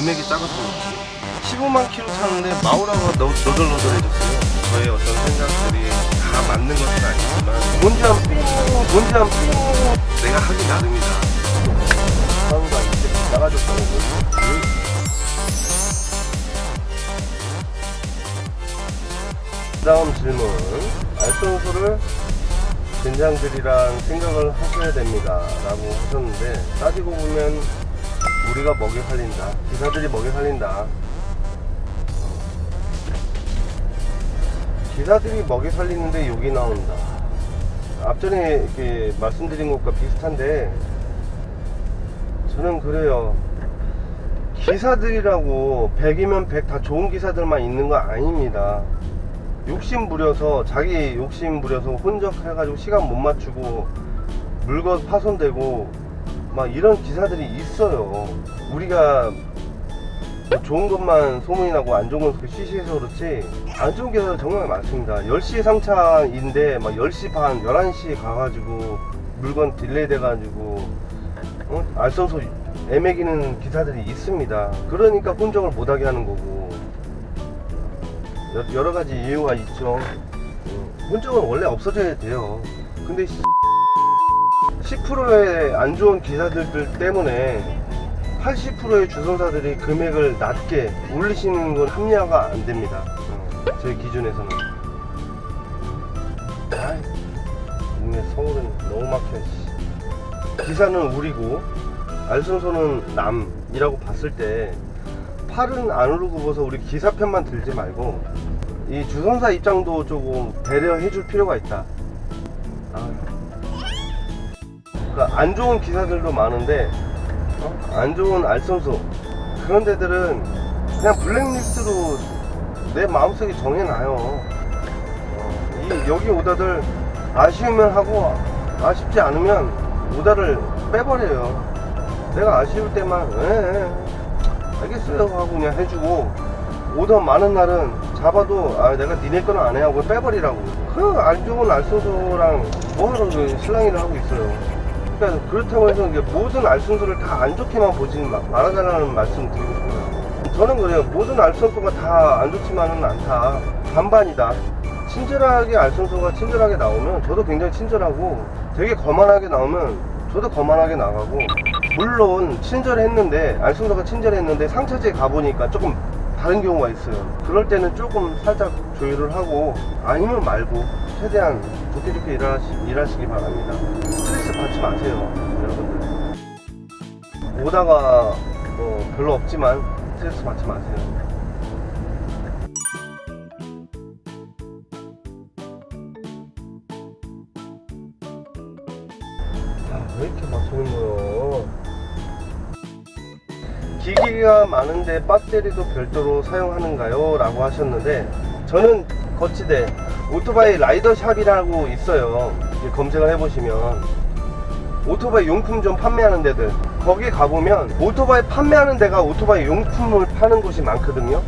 금액이 거지 15만 킬로 타는데 마우라가 너무 너덜너덜해졌어요. 저의 어떤 생각들이 다 맞는 것은 아니지만 뭔지 안 삥, 뭔지 안 삥. 내가 하기 나름이다. 다음과 이제 나가줬다고 다음 질문. 알선소를 된장들이랑 생각을 하셔야 됩니다. 라고 하셨는데 따지고 보면 우리가 먹여 살린다. 기사들이 먹여 살린다. 기사들이 먹여 살리는데 욕이 나온다. 앞전에 이렇게 말씀드린 것과 비슷한데 저는 그래요. 기사들이라고 100이면 100 다 좋은 기사들만 있는 거 아닙니다. 욕심 부려서 자기 욕심 부려서 혼적 해가지고 시간 못 맞추고 물건 파손되고 막 이런 기사들이 있어요. 우리가 뭐 좋은 것만 소문이 나고 안 좋은 건 시시해서 그렇지 안 좋은 기사들 정말 많습니다. 10시 상차인데 막 10시 반, 11시에 가가지고 물건 딜레이 돼가지고 어? 알선소 애매기는 기사들이 있습니다. 그러니까 혼적을 못하게 하는 거고 여- 여러 가지 이유가 있죠. 음, 혼적은 원래 없어져야 돼요. 근데 10%의 안 좋은 기사들 때문에 80%의 주선사들이 금액을 낮게 올리시는 건 합리화가 안 됩니다. 어, 제 기준에서는. 아이, 이네 서울은 너무 막혀. 씨. 기사는 우리고 알선소는 남이라고 봤을 때 팔은 안으로 굽어서 우리 기사 편만 들지 말고 이 주선사 입장도 조금 배려해 줄 필요가 있다. 그러니까 안 좋은 기사들도 많은데 어? 안 좋은 알선소 그런 데들은 그냥 블랙리스트로 내 마음속에 정해놔요. 어, 이 여기 오다들 아쉬우면 하고 아쉽지 않으면 오다를 빼버려요. 내가 아쉬울 때만 에, 에, 알겠어요 하고 그냥 해주고 오더 많은 날은 잡아도 아 내가 니네 거는 안 해 하고 빼버리라고 그 안 좋은 알순소랑 뭐하러 그 신랑이를 하고 있어요 그러니까 그렇다고 해서 이게 모든 알순소를 다 안 좋게만 보지는 마- 말아달라는 말씀 드리고 싶어요. 저는 그래요. 모든 알순소가 다 안 좋지만은 않다. 반반이다. 친절하게 알순소가 친절하게 나오면 저도 굉장히 친절하고 되게 거만하게 나오면 저도 거만하게 나가고 물론 친절했는데 알순소가 친절했는데 상처지에 가보니까 조금 다른 경우가 있어요. 그럴 때는 조금 살짝 조율을 하고 아니면 말고 최대한 좋게 좋게 일하시, 일하시기 바랍니다 스트레스 받지 마세요 여러분들 오다가 뭐 별로 없지만 스트레스 받지 마세요 아, 왜 이렇게 막히는 거요? 기기가 많은데 배터리도 별도로 사용하는가요? 라고 하셨는데 저는 거치대 오토바이 라이더샵이라고 있어요. 검색을 해보시면. 오토바이 용품점 판매하는 데들. 거기 가보면 오토바이 판매하는 데가 오토바이 용품을 파는 곳이 많거든요.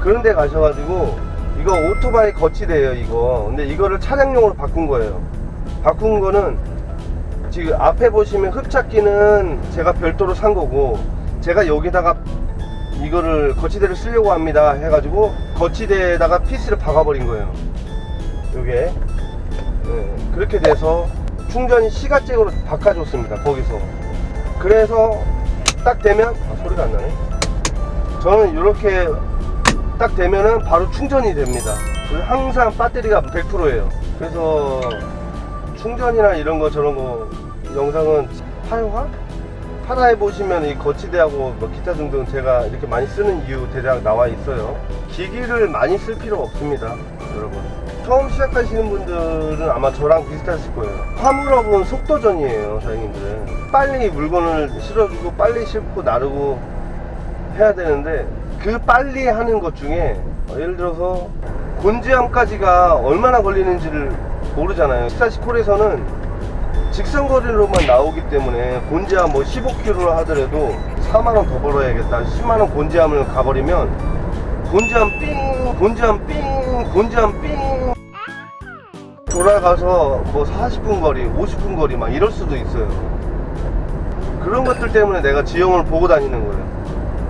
그런 데 가셔가지고 이거 오토바이 거치대예요 이거. 근데 이거를 차량용으로 바꾼 거예요. 바꾼 거는 지금 앞에 보시면 흡착기는 제가 별도로 산 거고 제가 여기다가 이거를 거치대를 쓰려고 합니다 해가지고 거치대에다가 피스를 박아버린 거예요 요게 네, 그렇게 돼서 충전이 시가잭으로 바꿔줬습니다 거기서. 그래서 딱 되면 아, 소리가 안 나네. 저는 이렇게 딱 되면은 바로 충전이 됩니다. 항상 배터리가 100%예요. 그래서 충전이나 이런 거 저런 거 영상은 파요화? 파라에 보시면 이 거치대하고 뭐 기타 등등 제가 이렇게 많이 쓰는 이유 대략 나와 있어요. 기기를 많이 쓸 필요 없습니다 여러분 처음 시작하시는 분들은 아마 저랑 비슷하실 거예요. 화물업은 속도전이에요 사장님들은 빨리 물건을 실어주고 빨리 싣고 나르고 해야 되는데 그 빨리 하는 것 중에 어, 예를 들어서 곤지암까지가 얼마나 걸리는지를 모르잖아요. 스타시콜에서는 직선거리로만 나오기 때문에 곤지암 뭐 15km를 하더라도 4만원 더 벌어야겠다. 10만원 곤지암을 가버리면 곤지암 삥 곤지암 삥 곤지암 삥 돌아가서 뭐 40분 거리 50분 거리 막 이럴 수도 있어요. 그런 것들 때문에 내가 지형을 보고 다니는 거예요.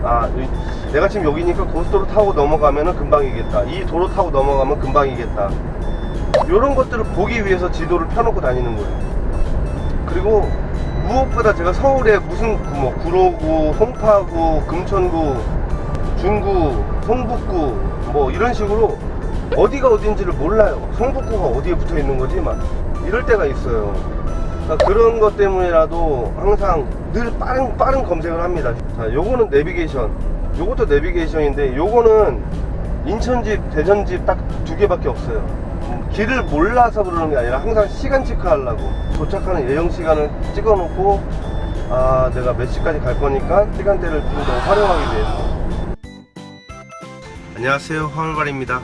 아 이- 내가 지금 여기니까 고속도로 타고 넘어가면은 금방이겠다. 이 도로 타고 넘어가면 금방이겠다. 이런 것들을 보기 위해서 지도를 펴놓고 다니는 거예요. 그리고 무엇보다 제가 서울에 무슨 구- 뭐 구로구, 송파구, 금천구, 중구, 성북구 뭐 이런 식으로 어디가 어딘지를 몰라요. 성북구가 어디에 붙어 있는 거지 막 이럴 때가 있어요. 그러니까 그런 것 때문이라도 항상 늘 빠른 빠른 검색을 합니다. 자, 요거는 내비게이션. 요것도 내비게이션인데 요거는 인천집, 대전집 딱 두 개밖에 없어요. 음, 길을 몰라서 그러는 게 아니라 항상 시간 체크하려고 도착하는 예정 시간을 찍어놓고 아 내가 몇 시까지 갈 거니까 시간대를 좀 더 활용하기 위해서. 안녕하세요, 화물발입니다.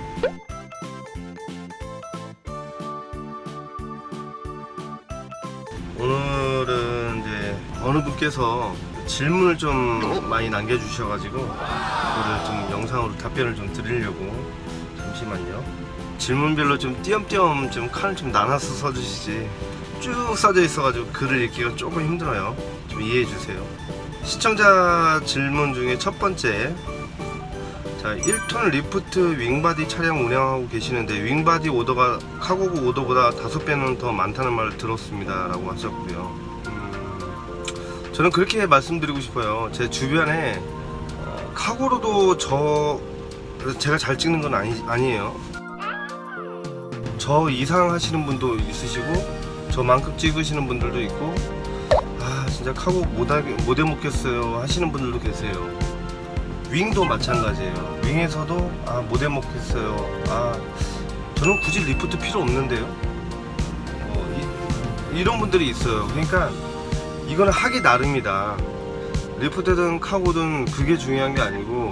분께서 질문을 좀 많이 남겨주셔가지고 그거를 좀 영상으로 답변을 좀 드리려고 잠시만요. 질문별로 좀 띄엄띄엄 좀 칸을 좀 나눠서 써주시지 쭉 써져 있어가지고 글을 읽기가 조금 힘들어요. 좀 이해해 주세요. 시청자 질문 중에 첫 번째 자, 1톤 리프트 윙바디 차량 운행하고 계시는데 윙바디 오더가 카고구 오더보다 5배는 더 많다는 말을 들었습니다. 라고 하셨고요. 음, 저는 그렇게 말씀드리고 싶어요. 제 주변에 어, 카고로도 저 제가 잘 찍는 건 아니, 아니에요. 저 이상 하시는 분도 있으시고 저만큼 찍으시는 분들도 있고 아 진짜 카고 못하, 못 해 먹겠어요 하시는 분들도 계세요. 윙도 마찬가지예요. 윙에서도 아 못해 먹겠어요. 아 저는 굳이 리프트 필요 없는데요. 어, 이, 이런 분들이 있어요. 그러니까 이거는 하기 나름이다. 리프트든 카고든 그게 중요한 게 아니고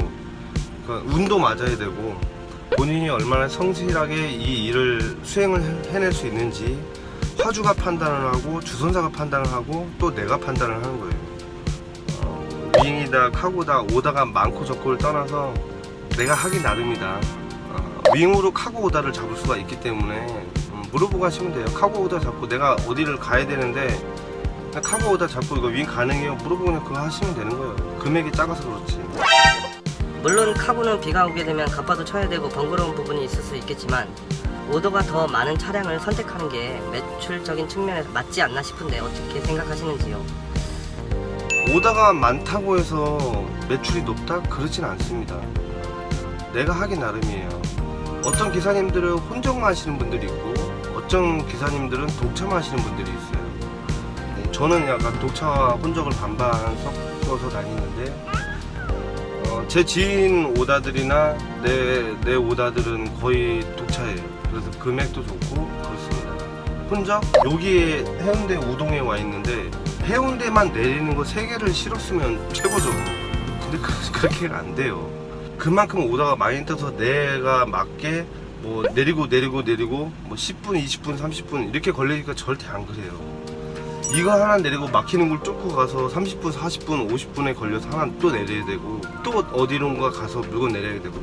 그러니까 운도 맞아야 되고 본인이 얼마나 성실하게 이 일을 수행을 해- 해낼 수 있는지 화주가 판단을 하고 주선사가 판단을 하고 또 내가 판단을 하는 거예요. 어, 윙이다 카고다 오다가 많고 적고를 떠나서 내가 하기 나름이다. 어, 윙으로 카고 오다를 잡을 수가 있기 때문에 음, 물어보고 하시면 돼요. 카고 오다 잡고 내가 어디를 가야 되는데 그냥 카고 오다 잡고 이거 윙 가능해요? 물어보고 그냥 그거 하시면 되는 거예요. 금액이 작아서 그렇지. 물론 카고는 비가 오게 되면 가파도 쳐야 되고 번거로운 부분이 있을 수 있겠지만 오더가 더 많은 차량을 선택하는 게 매출적인 측면에서 맞지 않나 싶은데 어떻게 생각하시는지요? 오다가 많다고 해서 매출이 높다? 그렇진 않습니다. 내가 하기 나름이에요. 어떤 기사님들은 혼정만 하시는 분들이 있고, 어떤 기사님들은 독차만 하시는 분들이 있어요. 네, 저는 약간 독차와 혼적을 반반 섞어서 다니는데, 어, 제 지인 오다들이나 내, 내 오다들은 거의 독차예요. 그래서 금액도 좋고, 그렇습니다. 혼적? 여기에 해운대 우동에 와 있는데, 해운대만 내리는 거세 개를 실었으면 최고죠. 근데 그, 그렇게 안 돼요. 그만큼 오다가 많이 떠서 내가 맞게 뭐 내리고 내리고 내리고 뭐 10분, 20분, 30분 이렇게 걸리니까 절대 안 그래요. 이거 하나 내리고 막히는 걸 쫓고 가서 30분, 40분, 50분에 걸려서 하나 또 내려야 되고 또 어디론가 가서 물건 내려야 되고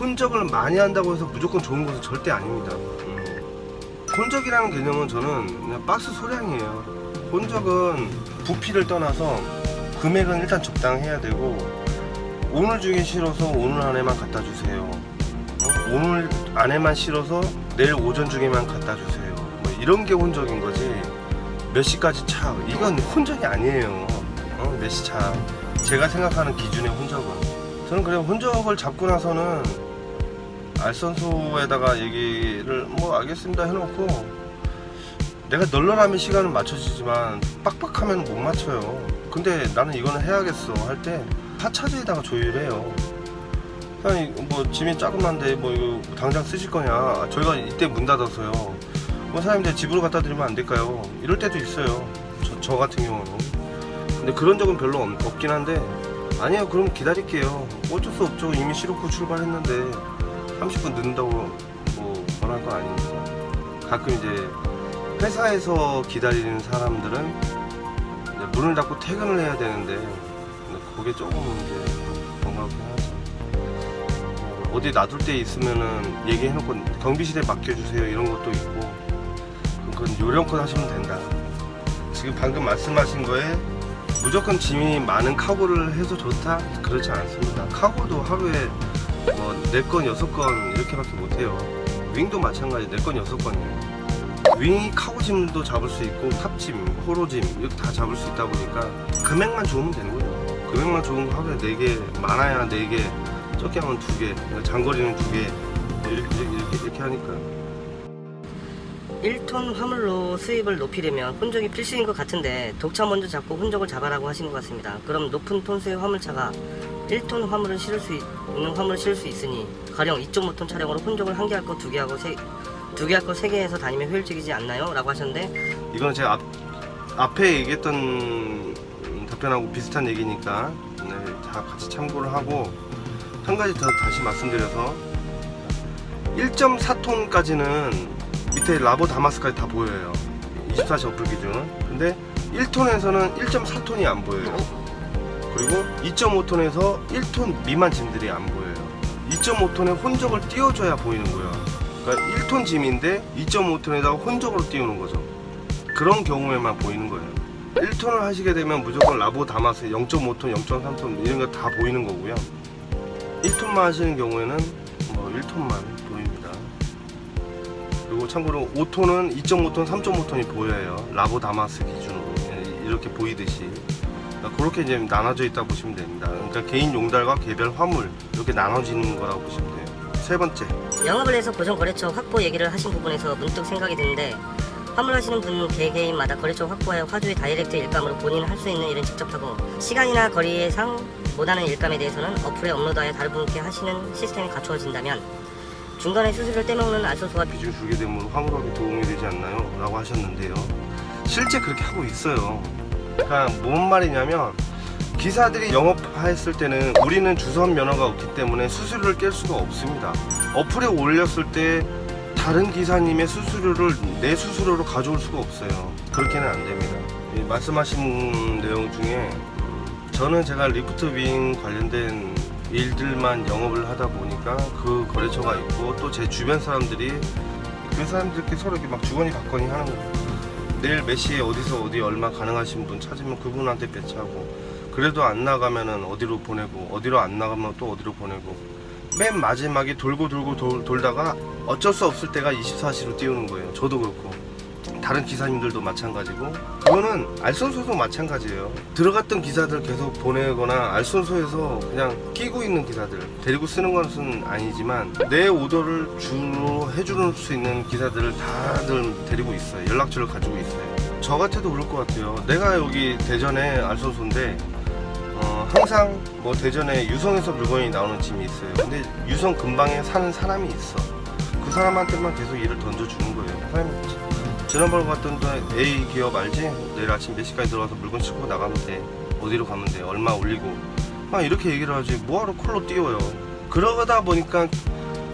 혼적을 많이 한다고 해서 무조건 좋은 것은 절대 아닙니다. 음. 혼적이라는 개념은 저는 그냥 박스 소량이에요. 혼적은 부피를 떠나서 금액은 일단 적당해야 되고 오늘 중에 실어서 오늘 안에만 갖다 주세요. 어? 오늘 안에만 실어서 내일 오전 중에만 갖다 주세요. 뭐 이런 게 혼적인 거지. 몇 시까지 차 이건 혼적이 아니에요. 어? 몇 시 차. 제가 생각하는 기준의 혼적은 저는 그냥 혼적을 잡고 나서는 알선소에다가 얘기를 뭐 알겠습니다 해놓고 내가 널널하면 시간은 맞춰지지만 빡빡하면 못 맞춰요. 근데 나는 이거는 해야겠어 할 때 하차지에다가 조율해요. 그냥 뭐 짐이 작은만데 뭐 이거 당장 쓰실 거냐? 저희가 이때 문 닫아서요. 뭐 사장님들 집으로 갖다 드리면 안 될까요? 이럴 때도 있어요. 저, 저 같은 경우는. 근데 그런 적은 별로 없, 없긴 한데 아니요 그럼 기다릴게요. 어쩔 수 없죠. 이미 실었고 출발했는데 30분 늦는다고 뭐 원할 건 아니니까. 가끔 이제 회사에서 기다리는 사람들은 문을 닫고 퇴근을 해야 되는데 그게 조금 이제 번거롭긴 하죠. 어, 어디 놔둘 데 있으면은 얘기해놓고 경비실에 맡겨주세요 이런 것도 있고 그건 요령껏 하시면 된다. 지금 방금 말씀하신 거에 무조건 짐이 많은 카고를 해서 좋다? 그렇지 않습니다. 카고도 하루에 뭐 4건, 6건 이렇게밖에 못해요. 윙도 마찬가지 4건, 6건이에요. 윙이 카고 짐도 잡을 수 있고 탑짐, 호로짐 이렇게 다 잡을 수 있다 보니까 금액만 좋으면 되는 거예요. 금액만 좋은 거 하루에 4개, 많아야 4개, 적게 하면 2개, 장거리는 2개 뭐 이렇게, 이렇게, 이렇게, 이렇게 하니까 1톤 화물로 수입을 높이려면 혼적이 필수인 것 같은데 독차 먼저 잡고 혼적을 잡아라고 하신 것 같습니다. 그럼 높은 톤수의 화물차가 1톤 화물을 실을 수 있 는 화물을 실을 수 있으니 가령 2.5톤 차량으로 혼적을 한 개 할 거 두 개 하고 세 두 개 할 거 세 개 해서 다니면 효율적이지 않나요? 라고 하셨는데 이건 제가 앞, 앞에 얘기했던 음, 답변하고 비슷한 얘기니까 네, 다 같이 참고를 하고 한 가지 더 다시 말씀드려서 1.4톤까지는 밑에 라보 다마스까지 다 보여요 24시 어플 기준 근데 1톤에서는 1.4톤이 안 보여요 그리고 2.5톤에서 1톤 미만 짐들이 안 보여요 2.5톤에 혼적을 띄워줘야 보이는 거예요 그러니까 1톤 짐인데 2.5톤에다가 혼적으로 띄우는 거죠 그런 경우에만 보이는 거예요. 1톤을 하시게 되면 무조건 라보 다마스 0.5톤, 0.3톤 이런 거 다 보이는 거고요. 1톤만 하시는 경우에는 뭐 1톤만 보입니다. 그리고 참고로 5톤은 2.5톤, 3.5톤이 보여요. 라보 다마스 기준으로 예, 이렇게 보이듯이 그러니까 그렇게 이제 나눠져 있다 보시면 됩니다. 그러니까 개인 용달과 개별 화물 이렇게 나눠지는 거라고 보시면 돼요. 세 번째 영업을 해서 고정 거래처 확보 얘기를 하신 부분에서 문득 생각이 드는데 화물하시는 분 개개인마다 거래처 확보하여 화주의 다이렉트 일감으로 본인 할 수 있는 일은 직접 하고 시간이나 거리상 못하는 일감에 대해서는 어플에 업로드하여 다른 분께 하시는 시스템이 갖추어진다면 중간에 수수료를 떼먹는 비... 비중 주게 되면 화물하기 도움이 되지 않나요? 라고 하셨는데요. 실제 그렇게 하고 있어요. 그러니까 뭔 말이냐면 기사들이 영업했을 때는 우리는 주선 면허가 없기 때문에 수수료를 깰 수가 없습니다. 어플에 올렸을 때 다른 기사님의 수수료를 내 수수료로 가져올 수가 없어요. 그렇게는 안 됩니다. 이 말씀하신 내용 중에 저는 제가 리프트 윙 관련된 일들만 영업을 하다 보니까 그 거래처가 있고 또 제 주변 사람들이 그 사람들끼리 서로 이렇게 막 주거니 받거니 하는 거예요. 내일 몇 시에 어디서 어디 얼마 가능하신 분 찾으면 그분한테 배치하고 그래도 안 나가면은 어디로 보내고 어디로 안 나가면 또 어디로 보내고 맨 마지막에 돌고 돌고 돌, 돌다가 어쩔 수 없을 때가 24시로 띄우는 거예요. 저도 그렇고 다른 기사님들도 마찬가지고 그거는 알선소도 마찬가지예요. 들어갔던 기사들 계속 보내거나 알선소에서 그냥 끼고 있는 기사들 데리고 쓰는 것은 아니지만 내 오더를 주로 해주는 수 있는 기사들을 다들 데리고 있어요. 연락처를 가지고 있어요. 저 같아도 그럴 것 같아요. 내가 여기 대전에 알선소인데 어, 항상 뭐 대전에 유성에서 물건이 나오는 짐이 있어요. 근데 유성 근방에 사는 사람이 있어. 그 사람한테만 계속 일을 던져주는 거예요. 사장님, 지난번에 갔던 데 A 기업 알지? 내일 아침 몇 시까지 들어가서 물건 싣고 나가면 돼. 어디로 가면 돼. 얼마 올리고. 막 이렇게 얘기를 하지. 뭐하러 콜로 띄워요. 그러다 보니까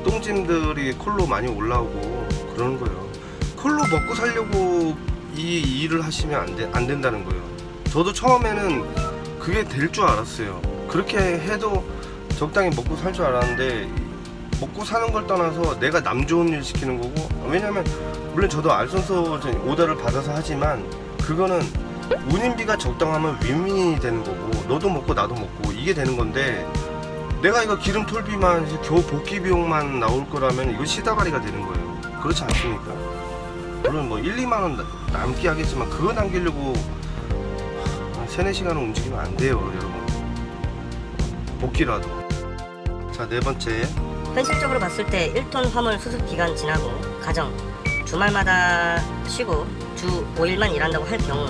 똥짐들이 콜로 많이 올라오고 그러는 거예요. 콜로 먹고 살려고 이 일을 하시면 안, 돼, 안 된다는 거예요. 저도 처음에는 그게 될 줄 알았어요. 그렇게 해도 적당히 먹고 살 줄 알았는데 먹고 사는 걸 떠나서 내가 남 좋은 일 시키는 거고 왜냐면 물론 저도 알선서 오더를 받아서 하지만 그거는 운임비가 적당하면 윈윈이 되는 거고 너도 먹고 나도 먹고 이게 되는 건데 내가 이거 기름 톨비만 겨우 복귀 비용만 나올 거라면 이거 시다가리가 되는 거예요. 그렇지 않습니까? 물론 뭐 1, 2만 원 남기 하겠지만 그거 남기려고 한 3, 4시간을 움직이면 안 돼요, 여러분. 복귀라도. 자, 네 번째. 현실적으로 봤을 때 1톤 화물 수습 기간 지나고 가정 주말마다 쉬고 주 5일만 일한다고 할 경우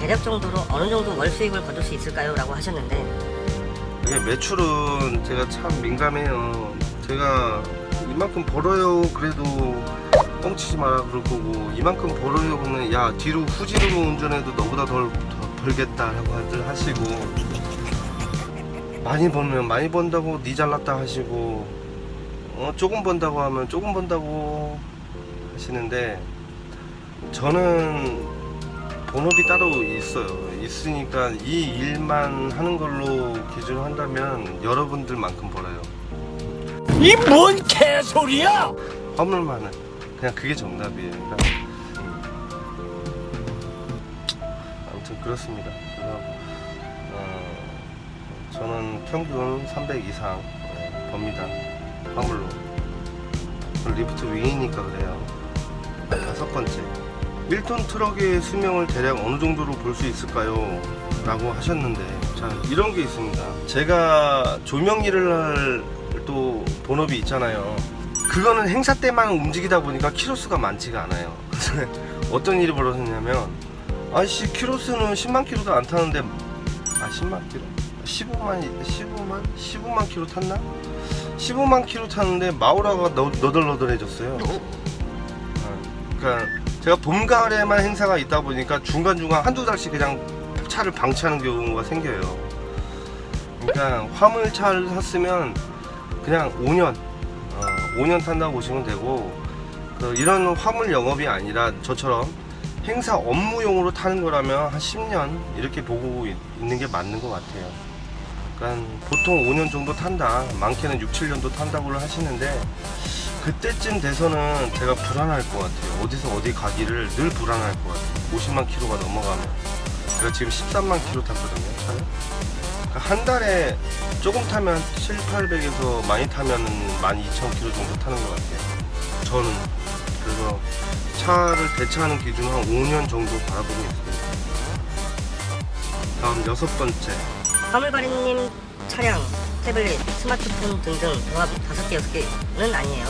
대략 정도로 어느 정도 월 수익을 거둘 수 있을까요? 라고 하셨는데 이게 매출은 제가 참 민감해요. 제가 이만큼 벌어요. 그래도 뻥치지 마라 그럴 거고 이만큼 벌어요 그러면 야 뒤로 후지로 운전해도 너보다 덜, 더 벌겠다라고 하들 하시고 많이 벌면 많이 번다고 니 잘났다 하시고 어 조금 번다고 하면 조금 번다고 하시는데 저는 본업이 따로 있어요. 있으니까 이 일만 하는 걸로 기준을 한다면 여러분들만큼 벌어요. 이 뭔 개소리야! 화물만은 그냥 그게 정답이에요. 그러니까 음. 아무튼 그렇습니다. 그래서 저는 평균 300 이상 네, 법니다. 화물로. 리프트 위이니까 그래요. 다섯 번째. 1톤 트럭의 수명을 대략 어느 정도로 볼 수 있을까요? 라고 하셨는데, 자, 이런 게 있습니다. 제가 조명 일을 할 또 본업이 있잖아요. 그거는 행사 때만 움직이다 보니까 키로수가 많지가 않아요. 어떤 일이 벌어졌냐면, 아씨, 키로수는 10만 키로도 안 타는데, 아, 10만 키로? 15만, 15만? 15만 키로 탔나? 15만 키로 탔는데 마우라가 너, 너덜너덜해졌어요. 어, 그러니까 제가 봄 가을에만 행사가 있다 보니까 중간 중간 한두 달씩 그냥 차를 방치하는 경우가 생겨요. 그러니까 화물차를 샀으면 그냥 5년, 어, 5년 탄다고 보시면 되고 그 이런 화물 영업이 아니라 저처럼 행사 업무용으로 타는 거라면 한 10년 이렇게 보고 있- 있는 게 맞는 것 같아요. 그러니까 보통 5년 정도 탄다, 많게는 6, 7년도 탄다고 하시는데 그때쯤 돼서는 제가 불안할 것 같아요. 어디서 어디 가기를 늘 불안할 것 같아요. 50만 킬로가 넘어가면. 제가 지금 13만 킬로 탔거든요, 차를. 그러니까 한 달에 조금 타면 7, 800에서 많이 타면 12,000 킬로 정도 타는 것 같아요. 저는. 그래서 차를 대체하는 기준은 한 5년 정도 바라보고 있습니다. 다음 여섯 번째. 화물발이님 차량, 태블릿, 스마트폰 등등 도합 5개, 6개는 아니에요.